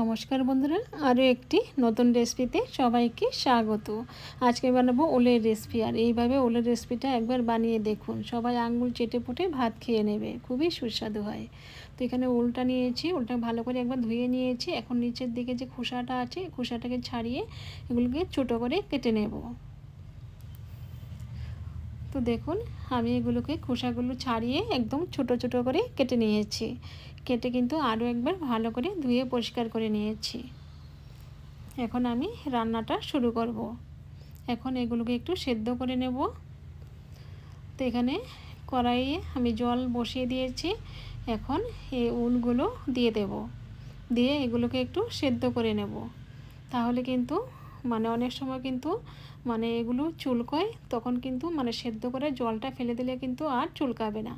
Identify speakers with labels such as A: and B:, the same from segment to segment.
A: নমস্কার বন্ধুরা, আরও একটি নতুন রেসিপিতে সবাইকে স্বাগত। আজকে বানাবো ওলের রেসিপি আর এইভাবে ওলের রেসিপিটা একবার বানিয়ে দেখুন। সবাই আঙ্গুল চেটে পুটে ভাত খেয়ে নেবে, খুবই সুস্বাদু হয়। তো এখানে ওলটা নিয়েছি, ওলটা ভালো করে একবার ধুয়ে নিয়েছি। এখন নিচের দিকে যে খোসাটা আছে খোসাটাকে ছাড়িয়ে এগুলোকে ছোটো করে কেটে নেব। তো দেখুন, আমি এগুলোকে খোসাগুলো ছাড়িয়ে একদম ছোট ছোট করে কেটে নিয়েছি। কেটে কিন্তু আরও একবার ভালো করে ধুয়ে পরিষ্কার করে নিয়েছি। এখন আমি রান্নাটা শুরু করব। এখন এগুলোকে একটু সেদ্ধ করে নেব। তো এখানে কড়াইয়ে আমি জল বসিয়ে দিয়েছি। এখন এই উলগুলো দিয়ে দেব। দিয়ে এগুলোকে একটু সেদ্ধ করে নেব। তাহলে কিন্তু মানে অনেক সময় কিন্তু মানে এগুলো চুলকয়, তখন কিন্তু মানে সেদ্ধ করে জলটা ফেলে দিলে কিন্তু আর চুলকাবে না।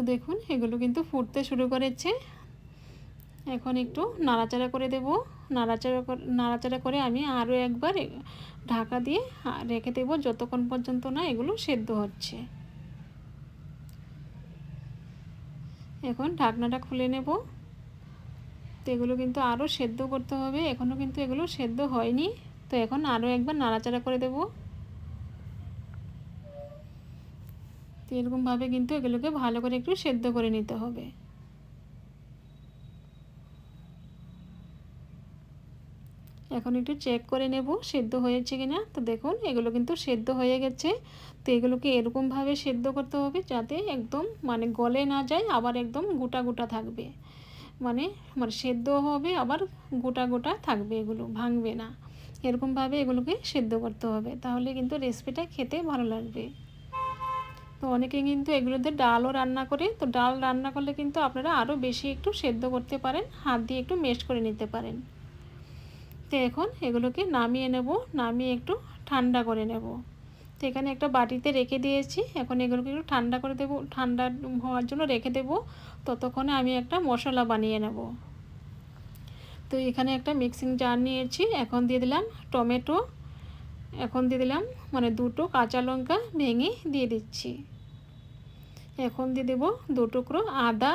A: তো দেখুন, এগুলো কিন্তু ফুটতে শুরু করেছে। এখন একটু নাড়াচাড়া করে দেব। নাড়াচাড়া করে নাড়াচাড়া করে আমি আরও একবার ঢাকা দিয়ে রেখে দেবো যতক্ষণ পর্যন্ত না এগুলো সেদ্ধ হচ্ছে। এখন ঢাকনাটা খুলে নেব। তো এগুলো কিন্তু আরও সেদ্ধ করতে হবে। এখনও কিন্তু এগুলো সেদ্ধ হয়নি। তো এখন আরও একবার নাড়াচাড়া করে দেবো। তো এরকমভাবে কিন্তু এগুলোকে ভালো করে একটু সেদ্ধ করে নিতে হবে। এখন একটু চেক করে নেব সেদ্ধ হয়েছে কি না তো দেখুন, এগুলো কিন্তু সেদ্ধ হয়ে গেছে। তো এগুলোকে এরকমভাবে সেদ্ধ করতে হবে যাতে একদম মানে গলে না যায়, আবার একদম গোটা গোটা থাকবে। মানে মানে সেদ্ধ হবে, আবার গোটা গোটা থাকবে এগুলো, ভাঙবে না। এরকমভাবে এগুলোকে সেদ্ধ করতে হবে। তাহলে কিন্তু রেসিপিটা খেতে ভালো লাগবে। তো অনেকে কিন্তু এগুলোতে ডালও রান্না করে। তো ডাল রান্না করলে কিন্তু আপনারা আরও বেশি একটু সেদ্ধ করতে পারেন, হাত দিয়ে একটু মেস্ট করে নিতে পারেন। তো এখন এগুলোকে নামিয়ে নেব, নামিয়ে একটু ঠান্ডা করে নেব। তো এখানে একটা বাটিতে রেখে দিয়েছি, এখন এগুলোকে একটু ঠান্ডা করে দেবো, ঠান্ডা হওয়ার জন্য রেখে দেবো। ততক্ষণে আমি একটা মশলা বানিয়ে নেব। তো এখানে একটা মিক্সিং জার নিয়েছি, এখন দিয়ে দিলাম টমেটো। এখন দিয়ে দিলাম মানে দুটো কাঁচা লঙ্কা ভেঙে দিয়ে দিচ্ছি। এখন দিয়ে দেবো দু টুকরো আদা।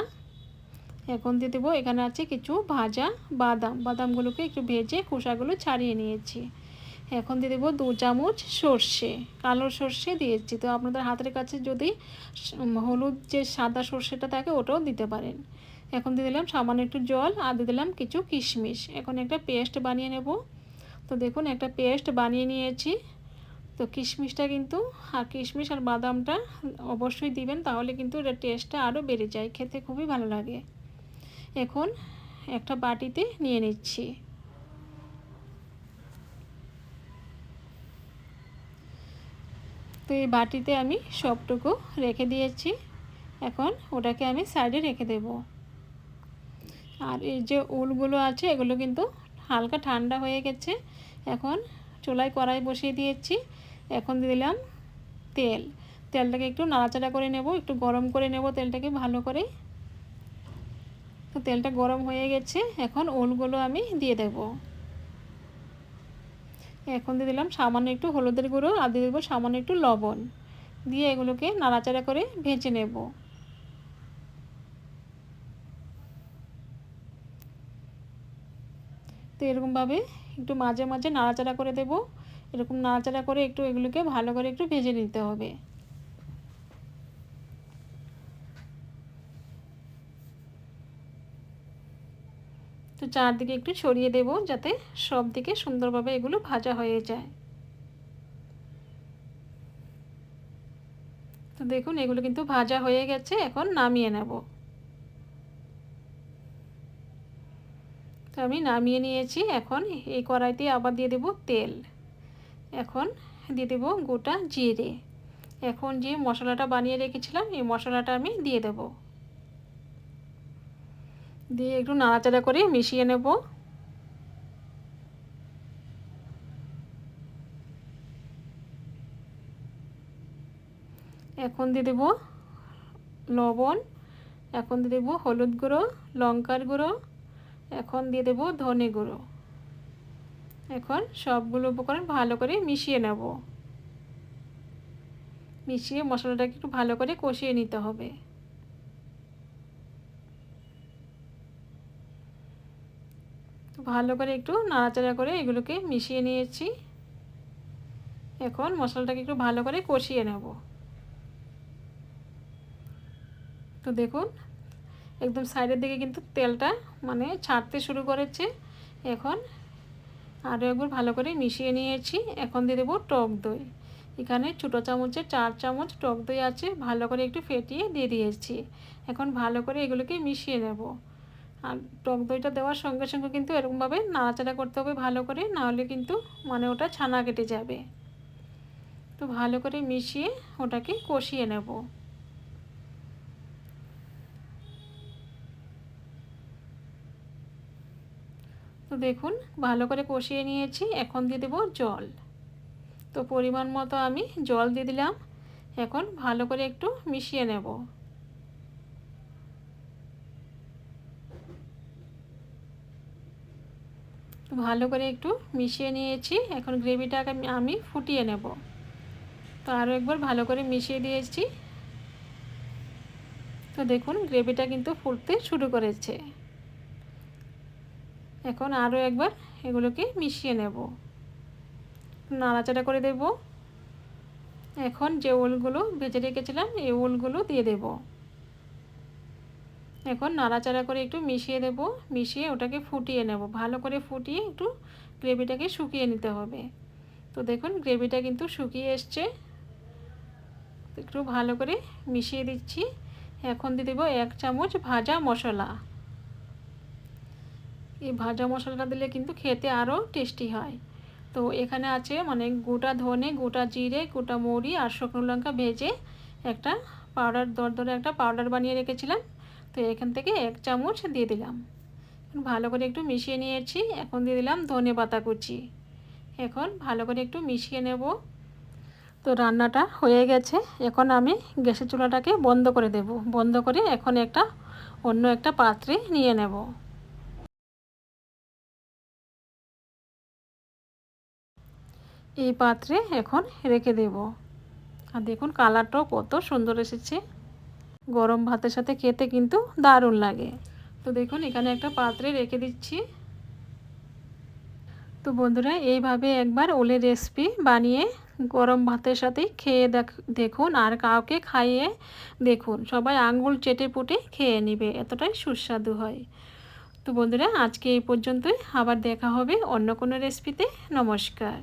A: এখন দিয়ে দেবো এখানে আছে কিছু ভাজা বাদাম। বাদামগুলোকে একটু ভেজে খোসাগুলো ছাড়িয়ে নিয়েছি। এখন দিয়ে দেবো দু চামচ সর্ষে, কালো সর্ষে দিয়েছি। তো আপনাদের হাতের কাছে যদি হলুদ যে সাদা সর্ষেটা থাকে ওটাও দিতে পারেন। এখন দিয়ে দিলাম সামান্য একটু জল আর দিয়ে দিলাম কিছু কিশমিশ। এখন একটা পেস্ট বানিয়ে নেব। তো দেখুন, একটা পেস্ট বানিয়ে নিয়েছি। তো কিশমিশটা কিন্তু, আর কিশমিশ আর বাদামটা অবশ্যই দিবেন, তাহলে কিন্তু এটার টেস্টটা আরও বেড়ে যায়, খেতে খুবই ভালো লাগে। এখন একটা বাটিতে নিয়ে নিচ্ছি। তো এই বাটিতে আমি সবটুকু রেখে দিয়েছি। এখন ওটাকে আমি সাইডে রেখে দেব। আর এই যে উলগুলো আছে, এগুলো কিন্তু হালকা ঠান্ডা হয়ে গেছে এখন চুলায় কড়াই বসিয়ে দিয়েছি। এখন দিলাম তেল। তেলটাকে একটু নাড়াচাড়া করে নেব, একটু গরম করে নেব তেলটাকে ভালো করে। তো তেলটা গরম হয়ে গেছে, এখন ওলগুলো আমি দিয়ে দেব। এখন দিয়ে দিলাম সামান্য একটু হলুদের গুঁড়ো আর দিয়ে দেবো সামান্য একটু লবণ। দিয়ে এগুলোকে নাড়াচাড়া করে ভেজে নেব। এরকমভাবে একটু মাঝে মাঝে নাড়াচাড়া করে দেব। এরকম নাড়াচাড়া করে একটু এগুলোকে ভালো করে একটু ভেজে নিতে হবে। তো চারদিকে একটু ছড়িয়ে দেব যাতে সব দিকে সুন্দরভাবে এগুলো ভাজা হয়ে যায়। তো দেখুন এগুলো কিন্তু ভাজা হয়ে গেছে, এখন নামিয়ে নেব। তো আমি নামিয়ে নিয়েছি। এখন এই কড়াইতে আবার দিয়ে দেব তেল। এখন দিয়ে দেব গোটা জিরে। এখন যে মশলাটা বানিয়ে রেখেছিলাম, এই মশলাটা আমি দিয়ে দেব। দিয়ে একটু নাড়াচাড়া করে মিশিয়ে নেব। এখন দিয়ে দেব লবণ। এখন দিয়ে দেবো হলুদ গুঁড়ো, লঙ্কার গুঁড়ো। এখন দিয়ে দেব ধনে গুঁড়ো। এখন সবগুলো উপকরণ ভালো করে মিশিয়ে নেব। মিশিয়ে মশলাটাকে একটু ভালো করে কষিয়ে নিতে হবে। ভালো করে একটু নাড়াচাড়া করে এগুলোকে মিশিয়ে নিয়েছি। এখন মশলাটাকে একটু ভালো করে কষিয়ে নেব। তো দেখুন একদম সাইডের দিকে কিন্তু তেলটা মানে ছাড়তে শুরু করেছে। এখন আরও একবার ভালো করে মিশিয়ে নিয়েছি। এখন দিয়ে দেবো টক দই। এখানে ছোটো চামচের চার চামচ টক দই আছে, ভালো করে একটু ফেটিয়ে দিয়ে দিয়েছি। এখন ভালো করে এগুলোকে মিশিয়ে নেব। আর টক দইটা দেওয়ার সঙ্গে সঙ্গে কিন্তু এরকমভাবে নাড়াচাড়া করতে হবে ভালো করে, নাহলে কিন্তু মানে ওটা ছানা কেটে যাবে। তো ভালো করে মিশিয়ে ওটাকে কষিয়ে নেব। তো দেখুন। ভালো করে কষিয়ে নিয়েছি। এখন দিয়ে দেবো জল। তো পরিমাণ মতো আমি জল দিয়ে দিলাম। এখন ভালো করে একটু মিশিয়ে নেব। ভালো করে একটু মিশিয়ে নিয়েছি। এখন গ্রেভিটাকে আমি ফুটিয়ে নেব। তো আরও একবার ভালো করে মিশিয়ে দিয়েছি। তো দেখুন, গ্রেভিটা কিন্তু ফুটতে শুরু করেছে। এখন আরও একবার এগুলোকে মিশিয়ে নেব। নাড়াচাড়া করে দেব। এখন যে ওলগুলো ভেজে রেখেছিলাম, এই ওলগুলো দিয়ে দেব। এখন নাড়াচাড়া করে একটু মিশিয়ে দেব। মিশিয়ে ওটাকে ফুটিয়ে নেব। ভালো করে ফুটিয়ে একটু গ্রেভিটাকে শুকিয়ে নিতে হবে। তো দেখুন, গ্রেভিটা কিন্তু শুকিয়ে এসছে। একটু ভালো করে মিশিয়ে দিচ্ছি। এখন দিয়ে দেবো এক চামচ ভাজা মশলা। এই ভাজা মশলাটা দিলে কিন্তু খেতে আরও টেস্টি হয়। তো এখানে আছে মানে গোটা ধনে, গোটা জিরে, গোটা মৌরি আর শুকনো লঙ্কা ভেজে একটা পাউডার দর দরদরে একটা পাউডার বানিয়ে রেখেছিলাম। তো এখান থেকে এক চামচ দিয়ে দিলাম। ভালো করে একটু মিশিয়ে নিয়েছি। এখন দিয়ে দিলাম ধনে পাতা কুচি। এখন ভালো করে একটু মিশিয়ে নেব। তো রান্নাটা হয়ে গেছে। এখন আমি গ্যাসের চুলাটাকে বন্ধ করে দেব। বন্ধ করে এখন একটা অন্য একটা পাত্রে নিয়ে নেব। এই পাত্রে এখন রেখে দেব। আর দেখুন কালারটাও কত সুন্দর এসেছে। গরম ভাতের সাথে খেতে কিন্তু দারুণ লাগে। তো দেখুন এখানে একটা পাত্রে রেখে দিচ্ছি। তো বন্ধুরা, এইভাবে একবার ওলের রেসিপি বানিয়ে গরম ভাতের সাথে খেয়ে দেখ দেখুন আর কাউকে খাইয়ে দেখুন। সবাই আঙ্গুল চেটে পুটে খেয়ে নেবে, এতটাই সুস্বাদু হয়। তো বন্ধুরা, আজকে এই পর্যন্তই। আবার দেখা হবে অন্য কোনো রেসিপিতে। নমস্কার।